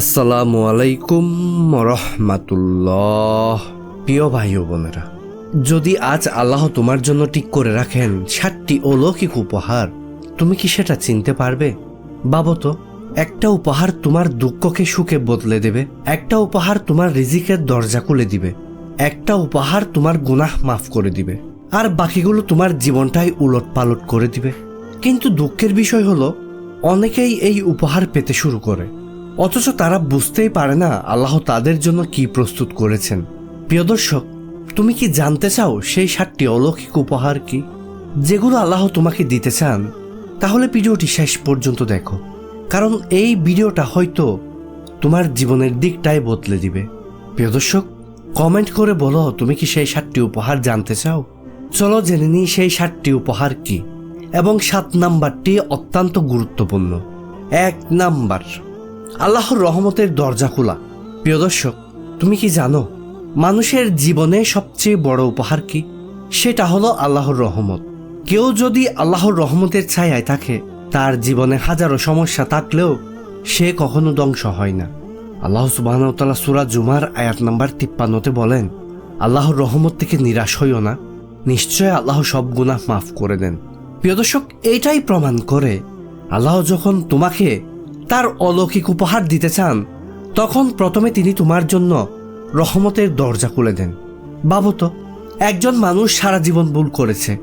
আসসালামু আলাইকুম রহমাতুল্লাহ প্রিয় ভাই ও বোনেরা, যদি আজ আল্লাহ তোমার জন্য ঠিক করে রাখেন সাতটি অলৌকিক উপহার, তুমি কি সেটা চিনতে পারবে? ভাবো তো একটা উপহার তোমার দুঃখকে সুখে বদলে দেবে, একটা উপহার তোমার রিজিকের দরজা খুলে দিবে, একটা উপহার তোমার গুনাহ মাফ করে দিবে, আর বাকিগুলো তোমার জীবনটাই উলট পালট করে দিবে। কিন্তু দুঃখের বিষয় হলো, অনেকেই এই উপহার পেতে শুরু করে। অথচ তারা বুঝতেই পারে না আল্লাহ তাদের জন্য কি প্রস্তুত করেছেন। প্রিয় দর্শক, তুমি কি জানতে চাও সেই সাতটি অলৌকিক উপহার কি? যেগুলো আল্লাহ তোমাকে দিতে চান, তাহলে ভিডিওটি শেষ পর্যন্ত দেখো। কারণ এই ভিডিওটা হয়তো তোমার জীবনের দিকটাই বদলে দিবে। প্রিয় দর্শক, কমেন্ট করে বলো তুমি কি সেই সাতটি উপহার জানতে চাও? চলো জেনে নিই সেই সাতটি উপহার কি। এবং সাত নাম্বারটি অত্যন্ত গুরুত্বপূর্ণ। এক নাম্বার, আল্লাহর রহমতের দরজা খোলা। প্রিয় দর্শক, তুমি কি জানো, মানুষের জীবনে সবচেয়ে বড় উপহার কি? সেটা হলো আল্লাহর রহমত। কেউ যদি আল্লাহর রহমতের ছায়ায় থাকে, তার জীবনে হাজারো সমস্যা থাকলেও সে কখনো ধ্বংস হয় না। আল্লাহ সুবাহতাল্লাহ সুরা জুমার আয়াত নাম্বার তিপ্পান্নতে বলেন, আল্লাহর রহমত থেকে নিরাশ হইও না। নিশ্চয় আল্লাহ সব গুনাহ মাফ করে দেন। প্রিয় দর্শক, এইটাই প্রমাণ করে আল্লাহ যখন তোমাকে তার অলৌকিক উপহার দিতে চান, তখন প্রথমে তিনি তোমার জন্য রহমতের দরজা খুলে দেন। ভাবো তো, একজন মানুষ সারা জীবন ভুল করেছে,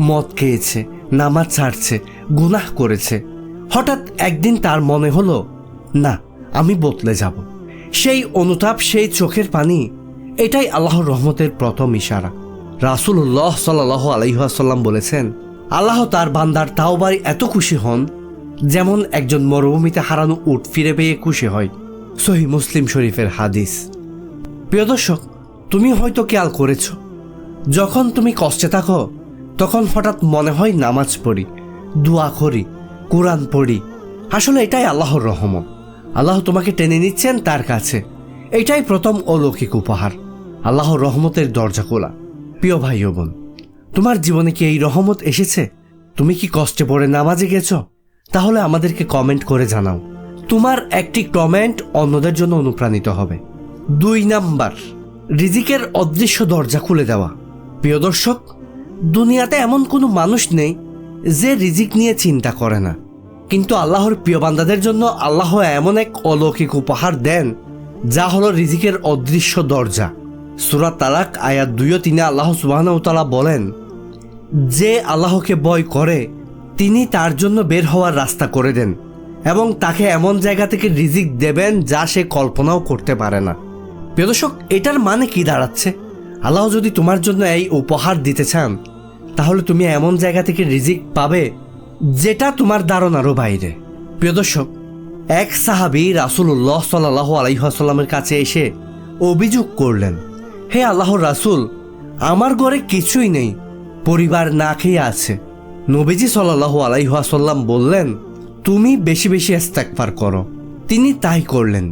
মদ খেয়েছে, নামাজ ছাড়ছে, গুনাহ করেছে। হঠাৎ একদিন তার মনে হলো, না, আমি বদলে যাব। সেই অনুতাপ, সেই চোখের পানি, এটাই আল্লাহর রহমতের প্রথম ইশারা। রাসুল্লাহ সাল্লাহ আলহাসাল্লাম বলেছেন আল্লাহ তার বান্দার তাওবারি এত খুশি হন, যেমন একজন মরুভূমিতে হারানো উট ফিরে পেয়ে খুশি হয়। সহি মুসলিম শরীফের হাদিস। প্রিয় দর্শক, তুমি হয়তো খেয়াল করেছ, যখন তুমি কষ্টে থাকো, তখন হঠাৎ মনে হয় নামাজ পড়ি, দোয়া করি, কোরআন পড়ি। আসলে এটাই আল্লাহর রহমত। আল্লাহ তোমাকে টেনে নিচ্ছেন তার কাছে। এটাই প্রথম অলৌকিক উপহার, আল্লাহর রহমতের দরজা খোলা প্রিয় ভাই বোন তোমার জীবনে কি এই রহমত এসেছে? তুমি কি কষ্টে পড়ে নামাজে গেছ? তাহলে আমাদেরকে কমেন্ট করে জানাও। তোমার একটি কমেন্ট অন্যদের জন্য অনুপ্রাণিত হবে। দুই নাম্বার, রিজিকের অদৃশ্য দরজা খুলে দেওয়া। প্রিয় দর্শক, দুনিয়াতে এমন কোনো মানুষ নেই যে রিজিক নিয়ে চিন্তা করে না। কিন্তু আল্লাহর প্রিয় বান্দাদের জন্য আল্লাহ এমন এক অলৌকিক উপহার দেন, যা হলো রিজিকের অদৃশ্য দরজা। সুরাত তালাক আয়াত দুইও তিনে আল্লাহ সুবাহতালা বলেন যে আল্লাহকে ভয় করে, তিনি তার জন্য বের হওয়ার রাস্তা করে দেন এবং তাকে এমন জায়গা থেকে রিজিক দেবেন যা সে কল্পনাও করতে পারে না। প্রিয় দর্শক, এটার মানে কি দাঁড়াচ্ছে? আল্লাহ যদি তোমার জন্য এই উপহার দিতে চান, তাহলে তুমি এমন জায়গা থেকে রিজিক পাবে যেটা তোমার ধারণারও বাইরে। প্রিয় দর্শক, এক সাহাবি রাসুল্লাহ সাল্লাহ আলাইসাল্লামের কাছে এসে অভিযোগ করলেন, হে আল্লাহর রাসুল, আমার ঘরে কিছুই নেই পরিবার না খেয়ে আছে। নবীজি সাল্লাহ আলাইহাসাল্লাম বললেন, তুমি বেশি বেশি ইস্তেকবার করো। তিনি তাই করলেন।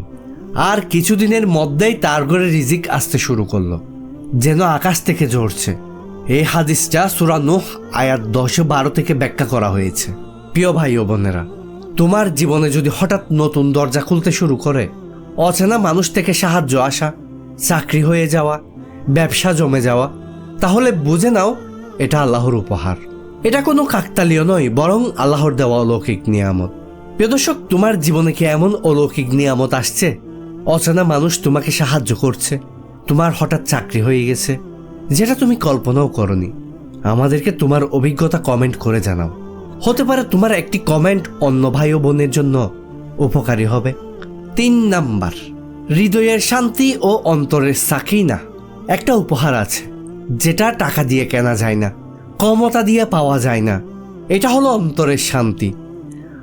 আর কিছুদিনের মধ্যেই তার ঘরে রিজিক আসতে শুরু করল, যেন আকাশ থেকে ঝরছে। এই হাদিসটা সুরা নোহ, আয়াত দশে, বারো থেকে ব্যাখ্যা করা হয়েছে। প্রিয় ভাই ও বোনেরা, তোমার জীবনে যদি হঠাৎ নতুন দরজা খুলতে শুরু করে, অচেনা মানুষ থেকে সাহায্য আসা, চাকরি হয়ে যাওয়া, ব্যবসা জমে যাওয়া, তাহলে বুঝে নাও এটা আল্লাহর উপহার। এটা কোনো কাকতালীয় নয়, বরং আল্লাহর দেওয়া অলৌকিক নিয়ামত। প্রিয় দর্শক, তোমার জীবনে কি এমন অলৌকিক নিয়ামত আসছে? অচেনা মানুষ তোমাকে সাহায্য করছে। তোমার হঠাৎ চাকরি হয়ে গেছে, যেটা তুমি কল্পনাও করনি। আমাদেরকে তোমার অভিজ্ঞতা কমেন্ট করে জানাও। হতে পারে তোমার একটি কমেন্ট অন্য ভাই ও বোনের জন্য উপকারী হবে। তিন নাম্বার, হৃদয়ের শান্তি ও অন্তরের সাকিনা। একটা উপহার আছে। যেটা টাকা দিয়ে কেনা যায় না, ক্ষমতা দিয়ে পাওয়া যায় না। এটা হলো অন্তরের শান্তি।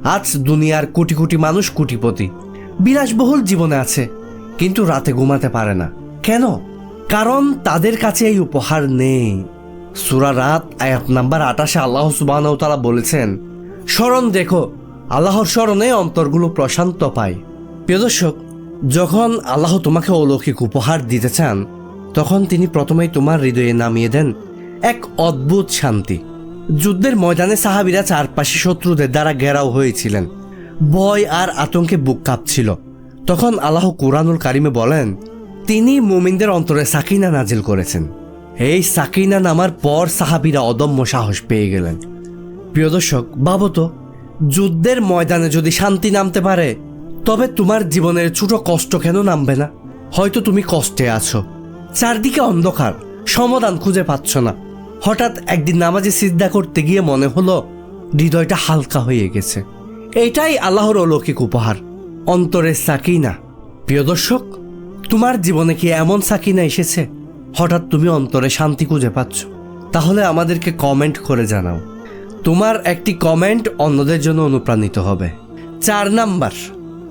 আজ দুনিয়ার কোটি কোটি মানুষ কোটিপতি। বিলাসবহুল জীবনে আছে, কিন্তু রাতে ঘুমাতে পারে না। কেন? কারণ তাদের কাছে এই উপহার নেই। সুরা রাত, আয়াত নাম্বার আটাশে আল্লাহ সুবাহ তারা বলেছেন, স্মরণ দেখো, আল্লাহর স্মরণে অন্তরগুলো প্রশান্ত পায়। প্রিয় দর্শক, যখন আল্লাহ তোমাকে অলৌকিক উপহার দিতে চান তখন তিনি প্রথমেই তোমার হৃদয়ে নামিয়ে দেন এক অদ্ভুত শান্তি। যুদ্ধের ময়দানে সাহাবিরা চারপাশে শত্রুদের দ্বারা ঘেরাও হয়েছিলেন। ভয় আর আতঙ্কে বুক কাঁপছিল। তখন আল্লাহ কুরআনুল কারিমে বলেন, তিনি মুমিনদের অন্তরে সাকিনা নাজিল করেছেন। এই সাকিনা নামার পর সাহাবিরা অদম্য সাহস পেয়ে গেলেন। প্রিয় দর্শক, ভাবো তো, যুদ্ধের ময়দানে যদি শান্তি নামতে পারে, তবে তোমার জীবনের ছোট কষ্ট কেন নামবে না? হয়তো তুমি কষ্টে আছো। চারদিকে অন্ধকার, সমাধান খুঁজে পাচ্ছ না। হঠাৎ একদিন নামাজে সিদ্ধা করতে গিয়ে মনে হলো হৃদয়টা হালকা হয়ে গেছে। এটাই আল্লাহর অলৌকিক উপহার। অন্তরের সাকিনা। প্রিয় দর্শক, তোমার জীবনে কি এমন সাকিনা এসেছে? হঠাৎ তুমি অন্তরে শান্তি খুঁজে পাচ্ছ। তাহলে আমাদেরকে কমেন্ট করে জানাও। তোমার একটি কমেন্ট অন্যদের জন্য অনুপ্রাণিত হবে। চার নাম্বার,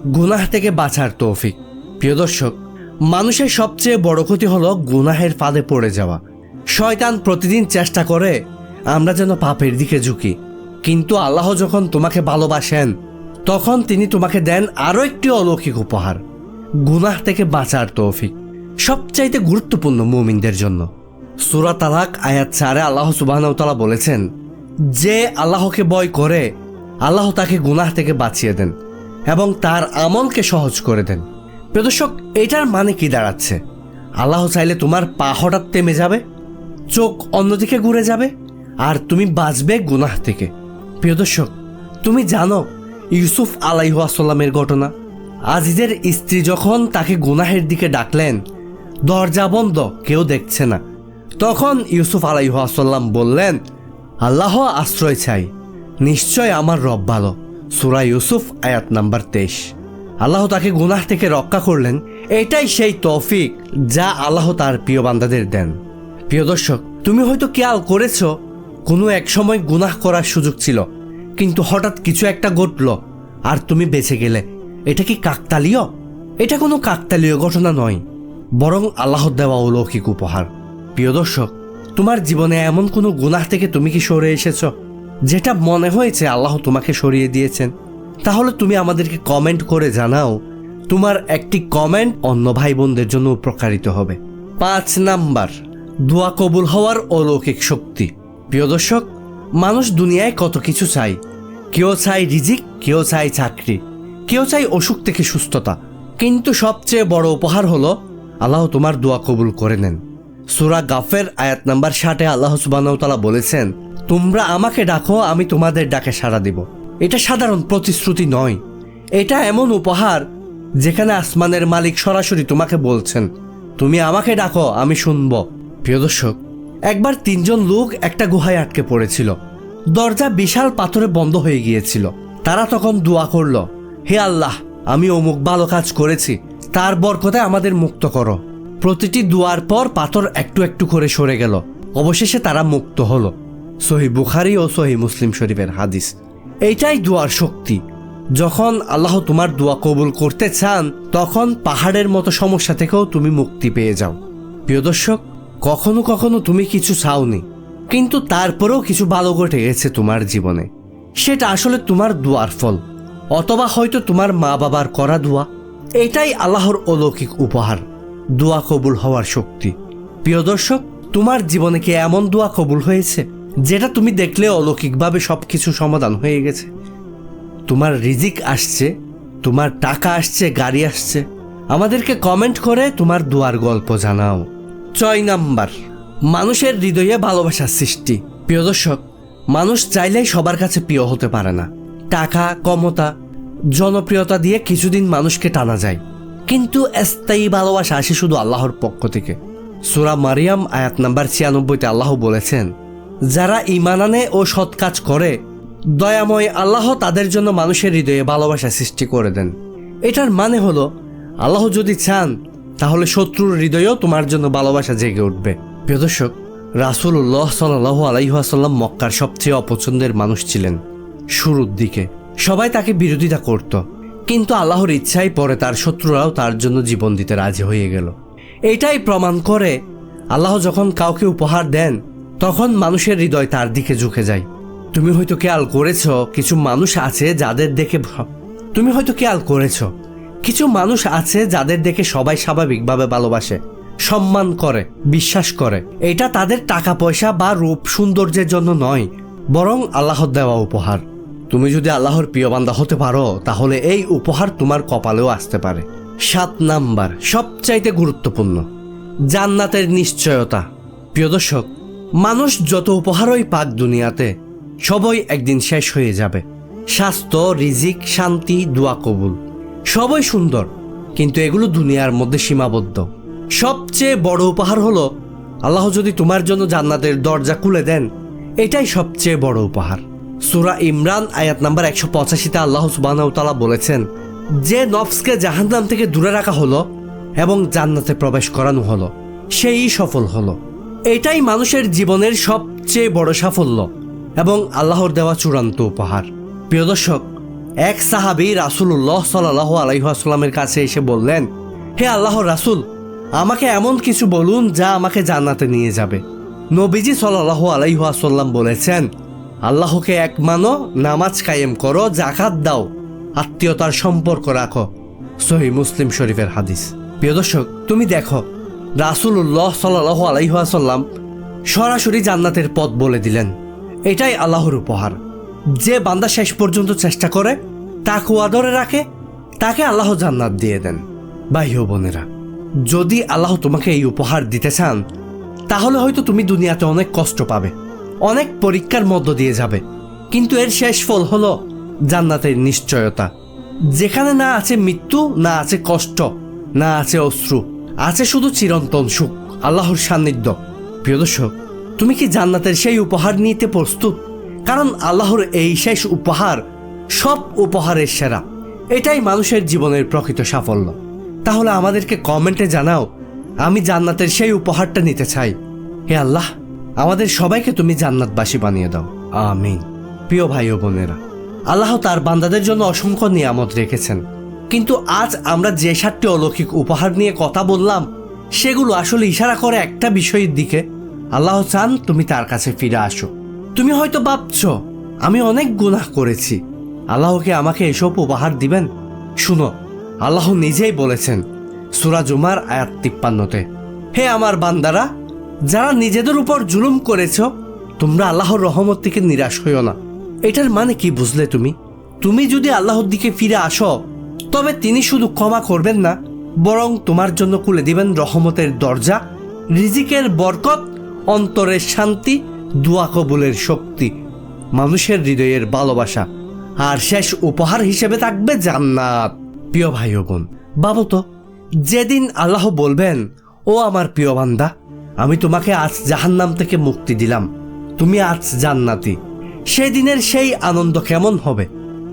গুনাহ থেকে বাঁচার তৌফিক। প্রিয় দর্শক মানুষের সবচেয়ে বড় ক্ষতি হলো গুনাহের ফাঁদে পড়ে যাওয়া। শয়তান প্রতিদিন চেষ্টা করে, আমরা যেন পাপের দিকে ঝুঁকি। কিন্তু আল্লাহ যখন তোমাকে ভালোবাসেন, তখন তিনি তোমাকে দেন আরও একটি অলৌকিক উপহার। গুনাহ থেকে বাঁচার তৌফিক। সবচাইতে গুরুত্বপূর্ণ মুমিনদের জন্য। সুরা তালাক আয়াত চারে আল্লাহ সুবাহতালা বলেছেন, যে আল্লাহকে বয় করে, আল্লাহ তাকে গুনাহ থেকে বাঁচিয়ে দেন এবং তার আমলকে সহজ করে দেন। প্রদর্শক এটার মানে কি দাঁড়াচ্ছে? আল্লাহ চাইলে তোমার পা হঠাৎ থেমে যাবে, চোখ অন্যদিকে ঘুরে যাবে, আর তুমি বাঁচবে গুনাহ থেকে। প্রিয় দর্শক, তুমি জানো ইউসুফ আলাইহাসাল্লামের ঘটনা? আজিজের স্ত্রী যখন তাকে গুনাহের দিকে ডাকলেন, দরজা বন্ধ, কেউ দেখছে না। তখন ইউসুফ আলাইহাসাল্লাম বললেন, আল্লাহ আশ্রয় চাই, নিশ্চয় আমার রব ভালো। সুরা ইউসুফ, আয়াত নাম্বার তেইশ। আল্লাহ তাকে গুনাহ থেকে রক্ষা করলেন। এটাই সেই তৌফিক যা আল্লাহ তার প্রিয় বান্দাদের দেন। প্রিয় দর্শক, তুমি হয়তো খেয়াল করেছ, কোনো এক সময় গুনাহ করার সুযোগ ছিল, কিন্তু হঠাৎ কিছু একটা ঘটল আর তুমি বেঁচে গেলে। এটা কি কাকতালীয়? এটা কোনো কাকতালীয় ঘটনা নয়, বরং আল্লাহ দেওয়া অলৌকিক উপহার। প্রিয় দর্শক, তোমার জীবনে এমন কোনো গুনাহ থেকে তুমি কি সরে এসেছ, যেটা মনে হয়েছে আল্লাহ তোমাকে সরিয়ে দিয়েছেন? তাহলে তুমি আমাদেরকে কমেন্ট করে জানাও, তোমার একটি কমেন্ট অন্য ভাই বোনদের জন্য উপকারিত হবে। পাঁচ নাম্বার, দোয়া কবুল হওয়ার অলৌকিক শক্তি। প্রিয় দর্শক, মানুষ দুনিয়ায় কত কিছু চাই কেউ চাই রিজিক, কেউ চাই চাকরি, কেউ চাই অসুখ থেকে সুস্থতা। কিন্তু সবচেয়ে বড় উপহার হলো, আল্লাহ তোমার দোয়া কবুল করে নেন। সুরা গাফের আয়াত নাম্বার ষাটে আল্লাহ সুবাহতালা বলেছেন, তোমরা আমাকে ডাকো, আমি তোমাদের ডাকে সাড়া দিব। এটা সাধারণ প্রতিশ্রুতি নয়। এটা এমন উপহার যেখানে আসমানের মালিক সরাসরি তোমাকে বলছেন, তুমি আমাকে ডাকো, আমি শুনব। প্রিয় দর্শক, একবার তিনজন লোক একটা গুহায় আটকে পড়েছিল। দরজা বিশাল পাথরে বন্ধ হয়ে গিয়েছিল। তারা তখন দোয়া করল, হে আল্লাহ, আমি অমুক ভালো কাজ করেছি, তার বরকতে আমাদের মুক্ত করো। প্রতিটি দুয়ার পর পাথর একটু একটু করে সরে গেল। অবশেষে তারা মুক্ত হলো। সহি বুখারি ও সহি মুসলিম শরীফের হাদিস। এইটাই দুয়ার শক্তি। যখন আল্লাহ তোমার দোয়া কবুল করতে চান, তখন পাহাড়ের মতো সমস্যা থেকেও তুমি মুক্তি পেয়ে যাও। প্রিয় দর্শক, কখনো কখনো তুমি কিছু চাওনি, কিন্তু তারপরেও কিছু ভালো ঘটে গেছে তোমার জীবনে। সেটা আসলে তোমার দুয়ার ফল, অথবা হয়তো তোমার মা বাবার করা দোয়া। এটাই আল্লাহর অলৌকিক উপহার, দোয়া কবুল হওয়ার শক্তি। প্রিয় দর্শক, তোমার জীবনে কি এমন দোয়া কবুল হয়েছে? যেটা তুমি দেখলে অলৌকিকভাবে সব কিছু সমাধান হয়ে গেছে। তোমার রিজিক আসছে, তোমার টাকা আসছে, গাড়ি আসছে। আমাদেরকে কমেন্ট করে তোমার দুয়ার গল্প জানাও। ছয় নাম্বার, মানুষের হৃদয়ে ভালোবাসার সৃষ্টি। প্রিয় দর্শক, মানুষ চাইলেই সবার কাছে প্রিয় হতে পারে না। টাকা, ক্ষমতা, জনপ্রিয়তা দিয়ে কিছুদিন মানুষকে টানা যায়। কিন্তু স্থায়ী ভালোবাসা আসে শুধু আল্লাহর পক্ষ থেকে। সুরা মারিয়াম, আয়াত নাম্বার ছিয়ানব্বইতে আল্লাহ বলেছেন যারা ইমান আনে ও সৎ কাজ করে, দয়াময় আল্লাহ তাদের জন্য মানুষের হৃদয়ে ভালোবাসা সৃষ্টি করে দেন। এটার মানে হলো, আল্লাহ যদি চান, তাহলে শত্রুর হৃদয়েও তোমার জন্য ভালোবাসা জেগে উঠবে। প্রিয় দর্শক রাসুল্লাহ সাল্লাহ আলাইহাসাল্লাম মক্কার সবচেয়ে অপছন্দের মানুষ ছিলেন শুরুর দিকে। সবাই তাকে বিরোধিতা করত, কিন্তু আল্লাহর ইচ্ছাই পরে তার শত্রুরাও তার জন্য জীবন দিতে রাজি হয়ে গেল। এটাই প্রমাণ করে, আল্লাহ যখন কাউকে উপহার দেন তখন মানুষের হৃদয় তার দিকে ঝুঁকে যায়। তুমি হয়তো খেয়াল করেছ, কিছু মানুষ আছে যাদের দেখে তুমি হয়তো খেয়াল করেছ, কিছু মানুষ আছে যাদের দেখে সবাই স্বাভাবিকভাবে ভালোবাসে, সম্মান করে, বিশ্বাস করে। এটা তাদের টাকা, পয়সা বা রূপ সৌন্দর্যের জন্য নয়, বরং আল্লাহর দেওয়া উপহার। তুমি যদি আল্লাহর প্রিয় বান্দা হতে পারো, তাহলে এই উপহার তোমার কপালেও আসতে পারে। সাত নাম্বার, সবচাইতে গুরুত্বপূর্ণ, জান্নাতের নিশ্চয়তা। প্রিয় দর্শক মানুষ যত উপহারই পাক দুনিয়াতে, সবই একদিন শেষ হয়ে যাবে। স্বাস্থ্য, রিজিক, শান্তি, দোয়া কবুল, সবই সুন্দর। কিন্তু এগুলো দুনিয়ার মধ্যে সীমাবদ্ধ। সবচেয়ে বড় উপহার হলো, আল্লাহ যদি তোমার জন্য জান্নাতের দরজা খুলে দেন, এটাই সবচেয়ে বড় উপহার। সুরা ইমরান, আয়াত নাম্বার একশো পঁচাশিতে আল্লাহ সুবাহতালা বলেছেন, যে নফসকে জাহান্নাম থেকে দূরে রাখা হলো এবং জান্নাতে প্রবেশ করানো হলো, সেই সফল হলো। এটাই মানুষের জীবনের সবচেয়ে বড় সাফল্য এবং আল্লাহর দেওয়া চূড়ান্ত উপহার। প্রিয় দর্শক, এক সাহাবি রাসুল্লাহ সাল্লাহ আলাইহাস্লামের কাছে এসে বললেন, হে আল্লাহর রাসুল, আমাকে এমন কিছু বলুন যা আমাকে জান্নাতে নিয়ে যাবে। নবীজি সাল্লাহ আলাইহাসাল্লাম বলেছেন, আল্লাহকে এক মানো, নামাজ কায়েম করো জাকাত দাও, আত্মীয়তার সম্পর্ক রাখো। সহি মুসলিম শরীফের হাদিস। প্রিয় দর্শক, তুমি দেখো রাসুল্লাহ সাল্লাহ আলাইহাসাল্লাম সরাসরি জান্নাতের পথ বলে দিলেন। এটাই আল্লাহর উপহার। যে বান্দা শেষ পর্যন্ত চেষ্টা করে, তাকে আদরে রাখে, তাকে আল্লাহ জান্নাত দিয়ে দেন। ও বোনেরা, যদি আল্লাহ তোমাকে এই উপহার দিতে চান, তাহলে হয়তো তুমি দুনিয়াতে অনেক কষ্ট পাবে, অনেক পরীক্ষার মধ্য দিয়ে যাবে। কিন্তু এর শেষ ফল হলো জান্নাতের নিশ্চয়তা। যেখানে না আছে মৃত্যু, না আছে কষ্ট, না আছে অশ্রু। আছে শুধু চিরন্তন সুখ, আল্লাহর সান্নিধ্য। প্রিয় দর্শক, তুমি কি জান্নাতের সেই উপহার নিতে প্রস্তুত? কারণ আল্লাহর এই শেষ উপহার সব উপহারের সেরা। এটাই মানুষের জীবনের প্রকৃত সাফল্য। তাহলে আমাদেরকে কমেন্টে জানাও, আমি জান্নাতের সেই উপহারটা নিতে চাই। হে আল্লাহ, আমাদের সবাইকে তুমি জান্নাতবাসী বানিয়ে দাও। আমিন। প্রিয় ভাই ও বোনেরা, আল্লাহ তার বান্দাদের জন্য অসংখ্য নিয়ামত রেখেছেন। কিন্তু আজ আমরা যে সাতটি অলৌকিক উপহার নিয়ে কথা বললাম, সেগুলো আসলে ইশারা করে একটা বিষয়ের দিকে। আল্লাহ চান তুমি তার কাছে ফিরে আসো। তুমি হয়তো ভাবছ, আমি অনেক গুনাহ করেছি। আল্লাহকে আমাকে এসব উপহার দিবেন? শুনো, আল্লাহ নিজেই বলেছেন, সুরা জুমার আয়াত তিপ্পান্নতে, হে আমার বান্দারা, যারা নিজেদের উপর জুলুম করেছ, তোমরা আল্লাহর রহমত থেকে নিরাশ হইও না। এটার মানে কি বুঝলে তুমি? তুমি যদি আল্লাহর দিকে ফিরে আসো তবে তিনি শুধু ক্ষমা করবেন না, বরং তোমার জন্য খুলে দিবেন রহমতের দরজা, রিজিকের বরকত, অন্তরের শান্তি, দোয়া কবুলের শক্তি, মানুষের হৃদয়ের ভালোবাসা, আর শেষ উপহার হিসেবে থাকবে জান্নাত। প্রিয় ভাই বোন বাবু তো, যেদিন আল্লাহ বলবেন, ও আমার প্রিয় বান্দা, আমি তোমাকে আজ জাহান্নাম থেকে মুক্তি দিলাম, তুমি আজ জান্নাতি। সেদিনের সেই আনন্দ কেমন হবে?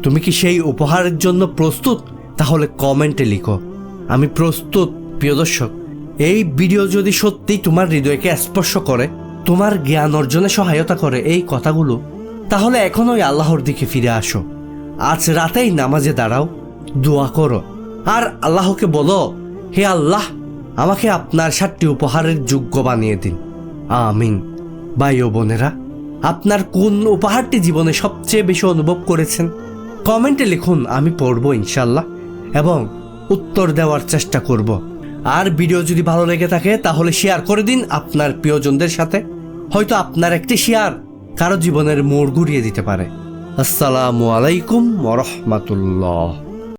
তুমি কি সেই উপহারের জন্য প্রস্তুত? তাহলে কমেন্টে লিখো। আমি প্রস্তুত, প্রিয় দর্শক। এই ভিডিও যদি সত্যি তোমার হৃদয়কে স্পর্শ করে, তোমার জ্ঞান অর্জনে সহায়তা করে এই কথাগুলো, তাহলে এখনই আল্লাহর দিকে ফিরে আসো। আজ রাতেই নামাজে দাঁড়াও, দোয়া করো। আর আল্লাহকে বলো, হে আল্লাহ, আমাকে আপনার সাতটি উপহারের যোগ্য বানিয়ে দিন। আমিন। ভাই ও বোনেরা, আপনার কোন উপহারটি জীবনে সবচেয়ে বেশি অনুভব করেছেন? কমেন্টে লিখুন, আমি পড়ব ইনশাল্লাহ এবং উত্তর দেওয়ার চেষ্টা করব। আর ভিডিও যদি ভালো লেগে থাকে, তাহলে শেয়ার করে দিন আপনার প্রিয়জনদের সাথে। হয়তো আপনার একটি শেয়ার কারও জীবনের মোড় ঘুরিয়ে দিতে পারে। আসসালামু আলাইকুম ওরহমাতুল্লাহ